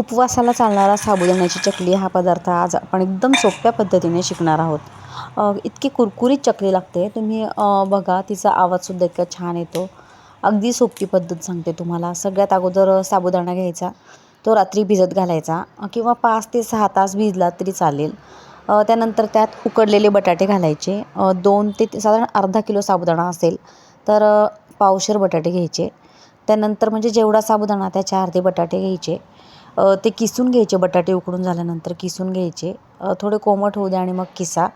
उपवासाला चालणारा साबुदाण्याची चकली हा पदार्थ आज आपण एकदम सोप्या पद्धतीने शिकणार आहोत. इतकी कुरकुरीत चकली लागते. तुम्ही बघा तिचा आवाजसुद्धा इतका छान येतो. अगदी सोपी पद्धत सांगते तुम्हाला. सगळ्यात अगोदर साबुदाणा घ्यायचा तो रात्री भिजत घालायचा किंवा पाच ते सहा तास भिजला तरी चालेल. त्यानंतर त्यात उकडलेले बटाटे घालायचे. दोन ते ते साधारण अर्धा किलो साबुदाणा असेल तर पावशर पावशेर बटाटे घ्यायचे. त्यानंतर म्हणजे जेवढा साबुदाणा त्याच्या अर्धे बटाटे घ्यायचे. ते किसून घ्यायचे बटाटे उकडून झाल्यानंतर किसून घ्यायचे. थोडे कोमट होऊ द्या आणि मग किसा.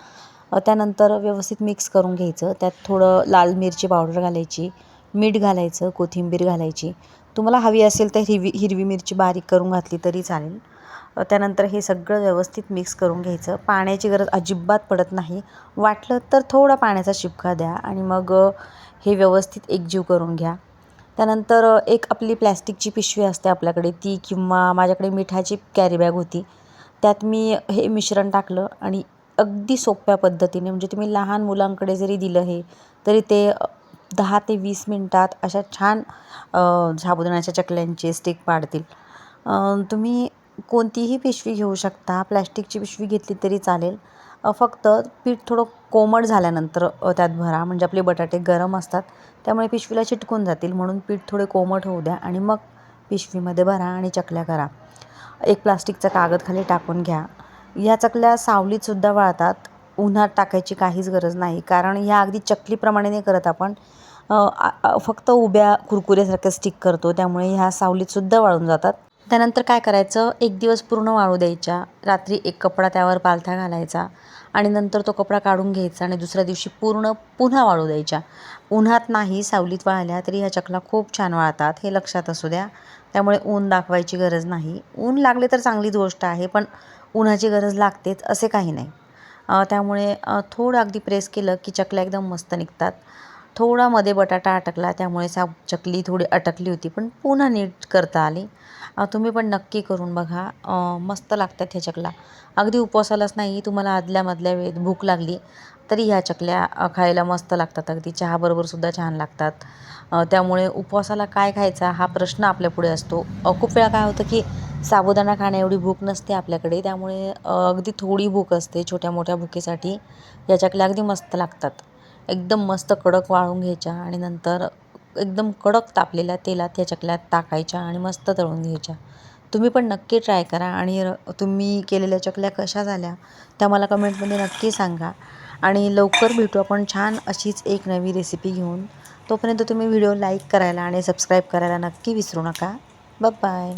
त्यानंतर व्यवस्थित मिक्स करून घ्यायचं. त्यात थोडं लाल मिरची पावडर घालायची मीठ घालायचं कोथिंबीर घालायची. तुम्हाला हवी असेल तर हिरवी हिरवी मिरची बारीक करून घातली तरी चालेल. त्यानंतर हे सगळं व्यवस्थित मिक्स करून घ्यायचं. पाण्याची गरज अजिबात पडत नाही. वाटलं तर थोडा पाण्याचा शिपका द्या आणि मग हे व्यवस्थित एकजीव करून घ्या. त्यानंतर एक आपली प्लॅस्टिकची पिशवी असते आपल्याकडे. ती किंवा माझ्याकडे मिठाची कॅरीबॅग होती. त्यात मी हे मिश्रण टाकलं आणि अगदी सोप्या पद्धतीने म्हणजे तुम्ही लहान मुलांकडे जरी दिलं हे तरी ते दहा ते वीस मिनटात अशा छान अ, साबुदाण्याच्या चकल्यांचे स्टिक पाडतील. तुम्ही कोणतीही पिशवी घेऊ शकता. प्लॅस्टिकची पिशवी घेतली तरी चालेल. फक्त पीठ थोडं कोमट झाल्यानंतर त्यात भरा. म्हणजे आपले बटाटे गरम असतात. त्यामुळे पिशवीला चिटकून जातील. म्हणून पीठ थोडे कोमट होऊ द्या आणि मग पिशवीमध्ये भरा आणि चकल्या करा. एक प्लास्टिकचा कागद खाली टाकून घ्या. या चकल्या सावलीतसुद्धा वाळतात. उन्हात टाकायची काहीच गरज नाही. कारण ह्या अगदी चकलीप्रमाणे नाही करत आपण. फक्त उभ्या कुरकुऱ्यासारख्या स्टिक करतो. त्यामुळे ह्या सावलीतसुद्धा वाळून जातात. त्यानंतर काय करायचं? एक दिवस पूर्ण वाळू द्यायच्या. रात्री एक कपडा त्यावर पालथा घालायचा आणि नंतर तो कपडा काढून घ्यायचा आणि दुसऱ्या दिवशी पूर्ण पुन्हा वाळू द्यायच्या. उन्हात नाही सावलीत वाळल्या तरी ह्या चकला खूप छान वाळतात हे लक्षात असू द्या. त्यामुळे ऊन दाखवायची गरज नाही. ऊन लागले तर चांगलीच गोष्ट आहे पण उन्हाची गरज लागतेच असे काही नाही. त्यामुळे थोडं अगदी प्रेस केलं की चकल्या एकदम मस्त निघतात. थोडा मध्ये बटाटा अटकला त्यामुळे सा चकली थोडी अटकली होती पण पुन्हा नीट करता आली. तुम्ही पण नक्की करून बघा. मस्त लागतात ह्या चकल्या. अगदी उपवासालाच नाही तुम्हाला आदल्यामधल्या वेळेत भूक लागली तरी ह्या चकल्या खायला मस्त लागतात. अगदी चहाबरोबरसुद्धा छान लागतात. त्यामुळे उपवासाला काय खायचा हा प्रश्न आपल्यापुढे असतो. खूप वेळा काय होतं की साबुदाणा खाण्या एवढी भूक नसते आपल्याकडे त्यामुळे अगदी थोडी भूक असते छोट्या मोठ्या भुकेसाठी. या चकल्या अगदी मस्त लागतात. एकदम मस्त कडक वाळून घ्यायच्या आणि नंतर एकदम कडक तापलेल्या तेलात या चकल्या टाकायच्या आणि मस्त तळून घ्यायच्या. तुम्ही पण नक्की ट्राय करा आणि र तुम्ही केलेल्या चकल्या कशा झाल्या त्या मला कमेंटमध्ये नक्की सांगा. आणि लवकर भेटू आपण छान अशीच एक नवी रेसिपी घेऊन. तोपर्यंत तुम्ही व्हिडिओ लाईक करायला आणि सबस्क्राईब करायला नक्की विसरू नका. बाय